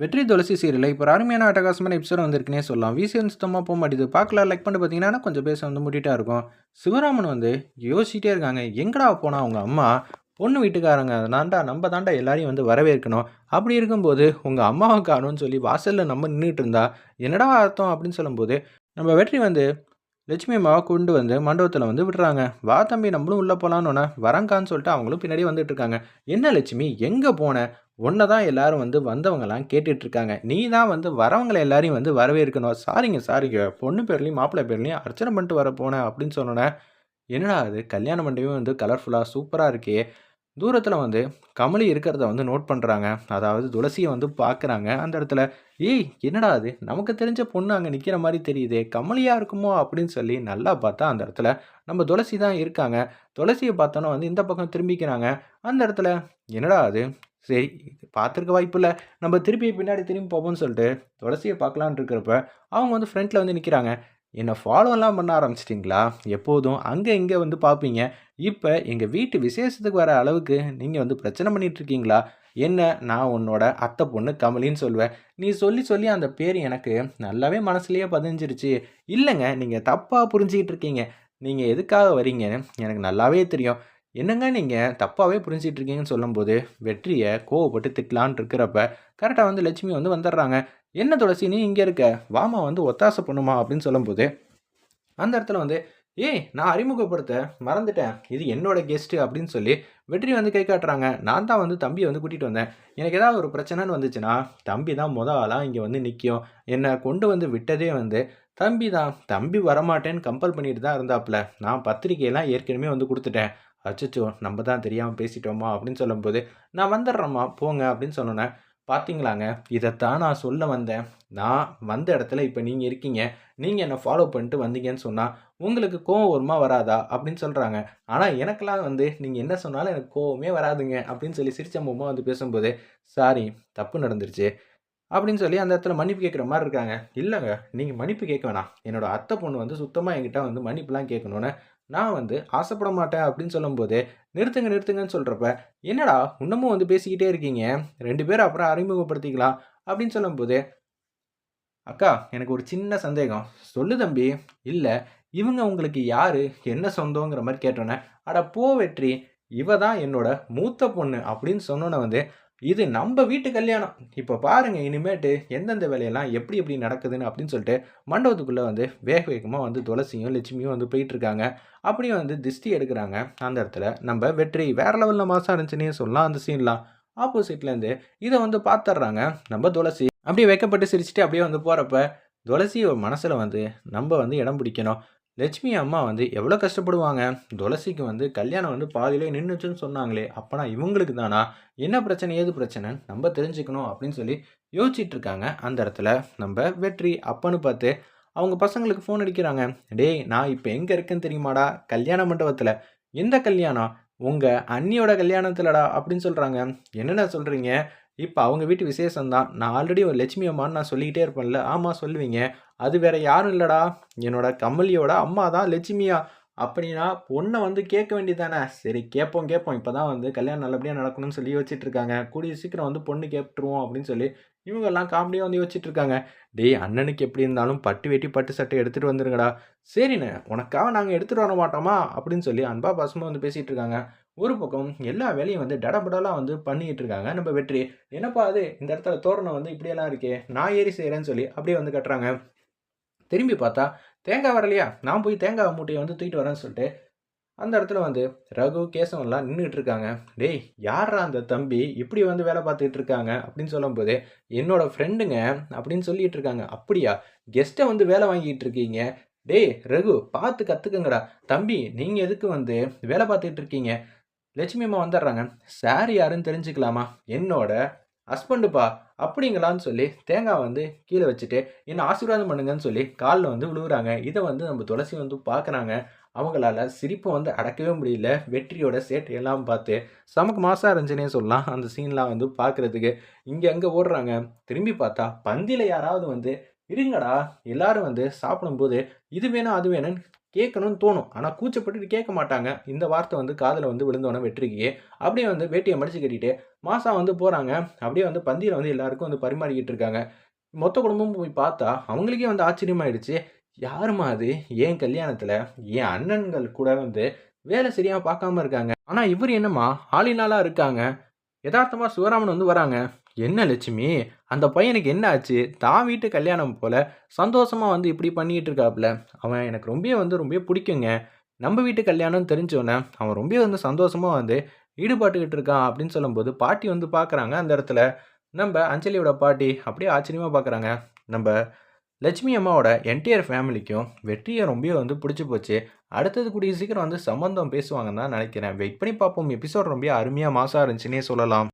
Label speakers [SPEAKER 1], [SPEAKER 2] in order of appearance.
[SPEAKER 1] வெற்றி துளசி சீரியல். இப்போ அருமையான அட்டகாசமான எபிசோட் வந்திருக்குனே சொல்லலாம். விசிஎன் சுத்தமாக போக மாட்டேது. பார்க்கல லைக் பண்ணி பார்த்தீங்கன்னா கொஞ்சம் பேச வந்து முட்டிட்டா இருக்கும். சிவராமன் வந்து யோசிச்சிட்டே இருக்காங்க. எங்கடா போனால் அவங்க அம்மா? பொண்ணு வீட்டுக்காரங்க. தாண்டா நம்ம தாண்டா எல்லாரையும் வந்து வரவேற்கணும். அப்படி இருக்கும்போது உங்கள் அம்மாவை காணும்னு சொல்லி வாசலில் நம்ம நின்றுட்டு இருந்தா என்னடா அர்த்தம் அப்படின்னு சொல்லும்போது நம்ம வெற்றி வந்து லட்சுமி அம்மாவை கொண்டு வந்து மண்டபத்தில் வந்து விடுறாங்க. வா தம்பி நம்மளும் உள்ளே போகலான்னு வரங்கான்னு சொல்லிட்டு அவங்களும் பின்னாடி வந்துட்டு இருக்காங்க. என்ன லட்சுமி? எங்கே போன? ஒன்றை தான் எல்லாரும் வந்து வந்தவங்கலாம் கேட்டுட்டு இருக்காங்க நீ தான் வந்து வரவங்களை எல்லாரையும் வந்து வரவேற்கணும். சாரிங்க சாரிங்க. பொண்ணு பேர்லையும் மாப்பிள்ளை பேர்லையும் அர்ச்சனை பண்ணிட்டு வர போனேன் அப்படின்னு சொன்னோன்னே என்னடா அது கல்யாண மண்டபமே வந்து கலர்ஃபுல்லாக சூப்பராக இருக்கே. தூரத்தில் வந்து கமலி இருக்கிறத வந்து நோட் பண்ணுறாங்க அதாவது துளசியை வந்து பார்க்குறாங்க அந்த இடத்துல ஏய் என்னடா அது நமக்கு தெரிஞ்ச பொண்ணு அங்கே நிற்கிற மாதிரி தெரியுதே. கமலியாக இருக்குமோ? அப்படின்னு சொல்லி நல்லா பார்த்தா அந்த இடத்துல நம்ம துளசி தான் இருக்காங்க. துளசியை பார்த்தோன்னா வந்து இந்த பக்கம் திரும்பிக்கிறாங்க. அந்த இடத்துல என்னடா அது சரி பார்த்துருக்க வாய்ப்பு இல்லை. நம்ம திருப்பி பின்னாடி திரும்பி போவோம்னு சொல்லிட்டு துளசியை பார்க்கலான்னு இருக்கிறப்ப அவங்க வந்து ஃப்ரண்ட்டில் வந்து நிற்கிறாங்க என்னை ஃபாலோலாம் பண்ண ஆரம்பிச்சிட்டிங்களா? எப்போதும் அங்கே இங்கே வந்து பார்ப்பீங்க இப்போ எங்கள் வீட்டு விசேஷத்துக்கு வர அளவுக்கு நீங்கள் வந்து பிரச்சனை பண்ணிகிட்ருக்கீங்களா என்ன நான் உன்னோட அத்தை பொண்ணு கமலின்னு சொல்லுவேன். நீ சொல்லி சொல்லி அந்த பேர் எனக்கு நல்லாவே மனசுலேயே பதிஞ்சிருச்சு. இல்லைங்க நீங்கள் தப்பாக புரிஞ்சிக்கிட்டு இருக்கீங்க. நீங்கள் எதுக்காக வரீங்கன்னு எனக்கு நல்லாவே தெரியும். என்னங்க நீங்கள் தப்பாகவே புரிஞ்சிட்டு இருக்கீங்கன்னு சொல்லும்போது வெற்றியை கோவப்பட்டு திட்டலான் இருக்கிறப்ப கரெக்டாக வந்து லட்சுமி வந்து வந்துடுறாங்க என்ன துளசி நீ இங்கே இருக்க? வாமா வந்து ஒத்தாசை பண்ணுமா? அப்படின்னு சொல்லும்போது அந்த இடத்துல வந்து ஏய் நான் அறிமுகப்படுத்த மறந்துட்டேன். இது என்னோட கெஸ்ட்டு அப்படின்னு சொல்லி வெற்றி வந்து கை காட்டுறாங்க. நான் தான் வந்து தம்பியை வந்து கூட்டிகிட்டு வந்தேன். எனக்கு ஏதாவது ஒரு பிரச்சனைன்னு வந்துச்சுன்னா தம்பி தான் முத ஆளாக இங்கே வந்து நிற்கும் என்னை கொண்டு வந்து விட்டதே வந்து தம்பி தான். தம்பி வரமாட்டேன்னு கம்பல் பண்ணிட்டு தான் இருந்தாப்புல நான் பத்திரிக்கையெல்லாம் ஏற்கனவே வந்து கொடுத்துட்டேன். அச்சச்சோ நம்ம தான் தெரியாமல் பேசிட்டோமா? அப்படின்னு சொல்லும்போது நான் வந்துடுறேம்மா போங்க அப்படின்னு சொன்னோன்னே பார்த்தீங்களாங்க இதைத்தான் நான் சொல்ல வந்தேன். நான் வந்த இடத்துல இப்போ நீங்கள் இருக்கீங்க. நீங்கள் என்னை ஃபாலோ பண்ணிட்டு வந்தீங்கன்னு சொன்னால் உங்களுக்கு கோவம் வருமா வராதா? அப்படின்னு சொல்கிறாங்க ஆனால் எனக்கெல்லாம் வந்து நீங்கள் என்ன சொன்னாலும் எனக்கு கோவமே வராதுங்க அப்படின்னு சொல்லி சிரிச்ச மூமா வந்து பேசும்போது சாரி தப்பு நடந்துருச்சு அப்படின்னு சொல்லி அந்த இடத்துல மன்னிப்பு கேட்குற மாதிரி இருக்காங்க. இல்லைங்க நீங்கள் மன்னிப்பு கேட்க வேணாம். என்னோடய அத்தை பொண்ணு வந்து சுத்தமாக என்கிட்ட வந்து மன்னிப்புலாம் கேட்கணுன்னு நான் வந்து ஆசைப்பட மாட்டேன் அப்படின்னு சொல்லும்போது நிறுத்துங்க நிறுத்துங்கன்னு சொல்கிறப்ப என்னடா இன்னமும் வந்து பேசிக்கிட்டே இருக்கீங்க? ரெண்டு பேரும் அப்புறம் அறிமுகப்படுத்திக்கலாம். அப்படின்னு சொல்லும்போது அக்கா எனக்கு ஒரு சின்ன சந்தேகம். சொல்லு தம்பி. இல்லை இவங்க உங்களுக்கு யார்? என்ன சொந்தங்கிற மாதிரி கேட்டோன்னே அட போ வெற்றி. இவ தான் என்னோட மூத்த பொண்ணு. அப்படின்னு சொன்னோன்னே வந்து இது நம்ம வீட்டு கல்யாணம். இப்போ பாருங்க இனிமேட்டு எந்தெந்த வேலையெல்லாம் எப்படி எப்படி நடக்குதுன்னு அப்படின்னு சொல்லிட்டு மண்டபத்துக்குள்ளே வந்து வேக வேகமாக வந்து துளசியும் லட்சுமியும் வந்து போயிட்டுருக்காங்க. அப்படியே வந்து திஷ்டி எடுக்கிறாங்க. அந்த இடத்துல நம்ம வெற்றி வேற லெவலில் மாதம் இருந்துச்சுன்னே சொல்லலாம் அந்த சீன்லாம் ஆப்போசிட்லேருந்து இதை வந்து பார்த்துட்றாங்க நம்ம துளசி அப்படியே வைக்கப்பட்டு சிரிச்சுட்டு அப்படியே வந்து போகிறப்ப துளசி மனசில் வந்து நம்ம வந்து இடம் பிடிக்கணும். லட்சுமி அம்மா வந்து எவ்வளோ கஷ்டப்படுவாங்க? துளசிக்கு வந்து கல்யாணம் வந்து பாதியிலே நின்றுச்சுன்னு சொன்னாங்களே அப்போனா இவங்களுக்கு தானா? என்ன பிரச்சனை ஏது பிரச்சனைன்னு நம்ம தெரிஞ்சுக்கணும் அப்படின்னு சொல்லி யோசிச்சுட்டு இருக்காங்க அந்த இடத்துல நம்ம வெற்றி அப்பன்னு பார்த்து அவங்க பசங்களுக்கு ஃபோன் அடிக்கிறாங்க. டேய் நான் இப்போ எங்கே இருக்கேன்னு தெரியுமாடா? கல்யாண மண்டபத்தில். எந்த கல்யாணம்? உங்கள் அண்ணியோட கல்யாணத்துலடா அப்படின்னு சொல்கிறாங்க என்னென்ன சொல்கிறீங்க இப்போ அவங்க வீட்டு விசேஷம் தான் நான் ஆல்ரெடி ஒரு லட்சுமி அம்மான்னு நான் சொல்லிக்கிட்டே இருப்பேன்ல. ஆமாம் சொல்லுவீங்க. அது வேற யாரும் இல்லைடா. என்னோட கமலியோட அம்மா தான் லட்சுமியா. அப்படின்னா பொண்ணை வந்து கேட்க வேண்டியதானே சரி கேட்போம் கேட்போம். இப்போ தான் வந்து கல்யாணம் நல்லபடியாக நடக்கணும்னு சொல்லி யோசிச்சுட்டு இருக்காங்க கூடிய சீக்கிரம் வந்து பொண்ணு கேட்டுருவோம் அப்படின்னு சொல்லி இவங்கெல்லாம் காமெடியாக வந்து யோசிச்சுட்டு இருக்காங்க டேய் அண்ணனுக்கு எப்படி இருந்தாலும் பட்டு வெட்டி பட்டு சட்டை எடுத்துகிட்டு வந்துருங்கடா. சரிண்ணே உனக்காக நாங்கள் எடுத்துகிட்டு வர மாட்டோமா? அப்படின்னு சொல்லி அன்பா பசமாக வந்து பேசிகிட்டு இருக்காங்க ஒரு பக்கம் எல்லா வேலையும் வந்து டடபடலாக வந்து பண்ணிக்கிட்டு இருக்காங்க. நம்ம வெற்றி. என்னப்பா அது? இந்த இடத்துல தோரணம் வந்து இப்படியெல்லாம் இருக்கே. நான் ஏறி செய்கிறேன்னு சொல்லி அப்படியே வந்து கட்டுறாங்க. திரும்பி பார்த்தா தேங்காய் வரலையா? நான் போய் தேங்காய் மூட்டையை வந்து தூக்கிட்டு வரேன்னு சொல்லிட்டு அந்த இடத்துல வந்து ரகு கேசவன்லாம் நின்றுட்டு இருக்காங்க. டேய் யாரா அந்த தம்பி? இப்படி வந்து வேலை பார்த்துட்டு இருக்காங்க அப்படின்னு சொல்லும்போது என்னோட ஃப்ரெண்டுங்க அப்படின்னு சொல்லிட்டு இருக்காங்க. அப்படியா? கெஸ்ட்டை வந்து வேலை வாங்கிட்டு இருக்கீங்க? டேய் ரகு பார்த்து கற்றுக்குங்கடா தம்பி நீங்கள் எதுக்கு வந்து வேலை பார்த்துக்கிட்டு இருக்கீங்க? லட்சுமி அம்மா வந்துடுறாங்க. சார் யாருன்னு தெரிஞ்சுக்கலாமா? என்னோட ஹஸ்பண்டுப்பா அப்படிங்களான்னு சொல்லி தேங்காய் வந்து கீழே வச்சுட்டு என்ன ஆசீர்வாதம் பண்ணுங்கன்னு சொல்லி காலில் வந்து விழுவுறாங்க. இதை வந்து நம்ம துளசி வந்து பார்க்குறாங்க. அவங்களால சிரிப்பை வந்து அடக்கவே முடியல. வெற்றியோட சேட்டையெல்லாம் பார்த்து சமக்கு மாசா இருந்துச்சுனே சொல்லலாம். அந்த சீன்லாம் வந்து பார்க்குறதுக்கு இங்கே அங்கே ஓடுறாங்க? திரும்பி பார்த்தா பந்தியில் யாராவது வந்து இருங்கடா எல்லாரும் வந்து சாப்பிடும்போது இது வேணும் அது வேணும்னு கேட்கணும்னு தோணும். ஆனால் கூச்சப்பட்டு கேட்க மாட்டாங்க. இந்த வார்த்தை வந்து காதில் வந்து விழுந்தோன்னே வெற்றிக்கு. அப்படியே வந்து வேட்டியை மடிச்சு கட்டிட்டு மாசா வந்து போகிறாங்க அப்படியே வந்து பந்தியில் வந்து எல்லாருக்கும் வந்து பரிமாறிக்கிட்டு இருக்காங்க. மொத்த குடும்பமும் போய் பார்த்தா அவங்களுக்கே வந்து ஆச்சரியமாயிடுச்சு. யாரும்மா அது? ஏன் கல்யாணத்தில்? என் அண்ணன்கள் கூட வந்து வேலை சரியாக பார்க்காம இருக்காங்க? ஆனால் இவர் என்னம்மா? ஆளினாலாக இருக்காங்க. யதார்த்தமாக சிவராமன் வந்து வராங்க. என்ன லட்சுமி? அந்த பையனுக்கு என்ன ஆச்சு? தான் வீட்டு கல்யாணம் போல சந்தோஷமாக வந்து இப்படி பண்ணிக்கிட்டு இருக்காப்புல அவன் எனக்கு ரொம்ப வந்து ரொம்ப பிடிக்குங்க. நம்ம வீட்டு கல்யாணம்னு தெரிஞ்சோன்னே அவன் ரொம்ப வந்து சந்தோஷமாக வந்து ஈடுபாட்டுக்கிட்டு இருக்கான் அப்படின்னு சொல்லும்போது பாட்டி வந்து பார்க்குறாங்க அந்த இடத்துல. நம்ம அஞ்சலியோட பாட்டி அப்படியே ஆச்சரியமாக பார்க்குறாங்க நம்ம லட்சுமி அம்மாவோட என்டையர் ஃபேமிலிக்கும் வெற்றியை ரொம்ப வந்து பிடிச்சி போச்சு. அடுத்தது கூடிய சீக்கிரம் வந்து சம்மந்தம் பேசுவாங்கன்னு தான் நினைக்கிறேன். வெயிட் பண்ணி பார்ப்போம். எபிசோட் ரொம்ப அருமையாக மாசாக இருந்துச்சுன்னே சொல்லலாம்.